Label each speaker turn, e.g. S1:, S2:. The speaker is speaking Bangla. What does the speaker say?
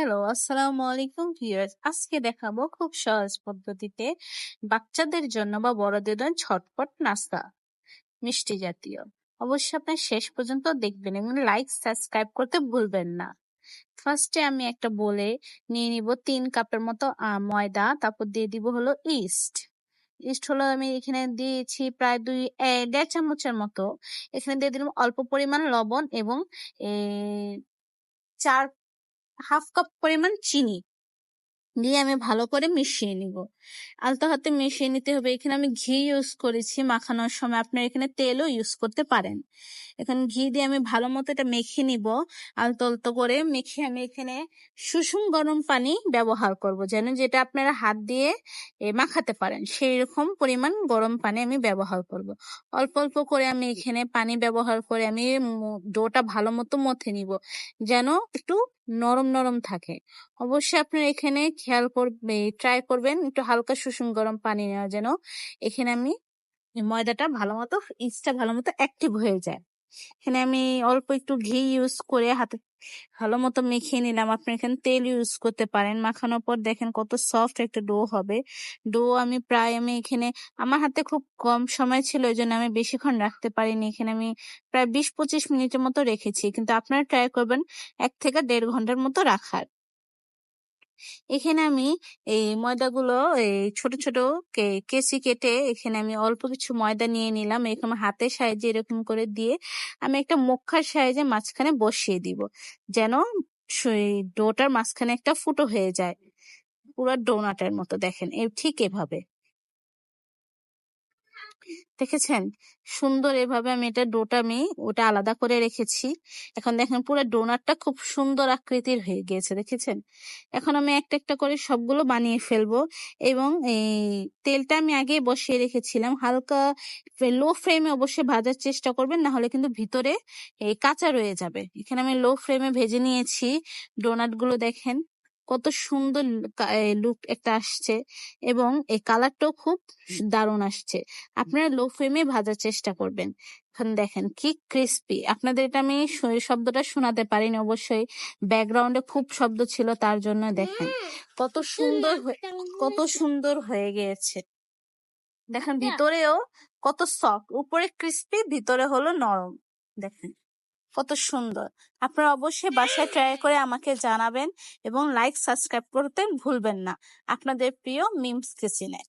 S1: হ্যালো, আসসালামু আলাইকুম ভিউয়ার্স। আজকে দেখাবো খুব সহজ পদ্ধতিতে বাচ্চাদের জন্য বা বড়দের জন্য ছটপট নাস্তা মিষ্টি জাতীয়। অবশ্যই আপনার শেষ পর্যন্ত দেখবেন এবং লাইক সাবস্ক্রাইব করতে ভুলবেন না। ফার্স্টে আমি একটা বলে নিয়ে নিব তিন কাপের মতো ময়দা তারপর দিয়ে দিব হলো ইস্ট ইস্ট হলো আমি এখানে দিয়েছি প্রায় দুই দেড় চামচের মতো এখানে দিয়ে দিলাম অল্প পরিমাণ লবণ এবং চার হাফ কাপ পরিমাণ চিনি দিয়ে আমি ভালো করে মিশিয়ে নিব। আলতো হাতে মিশিয়ে নিতে হবে। এখানে আমি ঘি ইউজ করেছি মাখানোর সময়। আপনার এখানে তেলও ইউজ করতে পারেন। এখানে ঘি দিয়ে আমি ভালো মতো এটা মেখে নিব। আলতো আলতো করে মেখে আমি এখানে সুষুম গরম পানি ব্যবহার করব। যেন যেটা আপনারা হাত দিয়ে মাখাতে পারেন সেই রকম পরিমাণ গরম পানি আমি ব্যবহার করব। অল্প অল্প করে আমি এখানে পানি ব্যবহার করে আমি ডোটা ভালো মতো মথে নিব। যেন একটু নরম নরম থাকে। অবশ্যই আপনার এখানে খেয়াল করবে ট্রাই করবেন, একটু হালকা সুষুম গরম পানি নেওয়া যেন এখানে আমি ময়দাটা ভালো মতো ইস্টটা ভালো মতো অ্যাক্টিভ হয়ে যায়। এখানে আমি অল্প একটু ঘি ইউজ করে হাতে ভালো মতো মেখে নিলাম। আপনি এখানে তেল ইউজ করতে পারেন। মাখানোর পর দেখেন কত সফট একটা ডো হবে। ডো আমি প্রায় আমি এখানে, আমার হাতে খুব কম সময় ছিল ওই জন্য আমি বেশিক্ষণ রাখতে পারিনি। এখানে আমি প্রায় বিশ পঁচিশ মিনিটের মতো রেখেছি। কিন্তু আপনারা ট্রাই করবেন এক থেকে দেড় ঘণ্টার মতো রাখার। এখানে আমি এই ময়দাগুলো এই ছোট ছোট কেসি কেটে এখানে আমি অল্প কিছু ময়দা নিয়ে নিলাম। এরকম হাতের সাহায্যে এরকম করে দিয়ে আমি একটা মক্ষার সাহায্যে মাঝখানে বসিয়ে দিব, যেন ডোটার মাঝখানে একটা ফুটো হয়ে যায়। পুরো ডোনাটের মতো দেখেন ঠিক এভাবে। দেখেছেন? সুন্দর এভাবে আমি এটা ডোটা আমি ওটা আলাদা করে রেখেছি। এখন দেখেন পুরো ডোনারটা খুব সুন্দর আকৃতির হয়ে গিয়েছে, দেখেছেন? এখন আমি একটা একটা করে সবগুলো বানিয়ে ফেলব এবং এই তেলটা আমি আগে বসিয়ে রেখেছিলাম। হালকা লো ফ্লেমে অবশ্যই ভাজার চেষ্টা করবেন না হলে কিন্তু ভিতরে এই কাঁচা রয়ে যাবে। এখানে আমি লো ফ্লেমে ভেজে নিয়েছি ডোনাটগুলো দেখেন। কত সুন্দর লুক একটা আসছে এবং এই কালারটাও খুব দারুণ আসছে। আপনারা লো ফ্লেমে ভাজার চেষ্টা করবেন। এখন দেখেন কি ক্রিস্পি আপনাদের এটা আমি শব্দটা শোনাতে পারিনি অবশ্যই। ব্যাকগ্রাউন্ডে খুব শব্দ ছিল তার জন্য দেখেন কত সুন্দর কত সুন্দর হয়ে গিয়েছে। দেখেন। ভিতরেও কত সফট উপরে ক্রিস্পি ভিতরে হলো নরম। দেখেন। কত সুন্দর। আপনারা অবশ্যই বাসায় ট্রাই করে আমাকে জানাবেন এবং লাইক সাবস্ক্রাইব করতে ভুলবেন না। আপনাদের প্রিয় মিমস কিচেনে।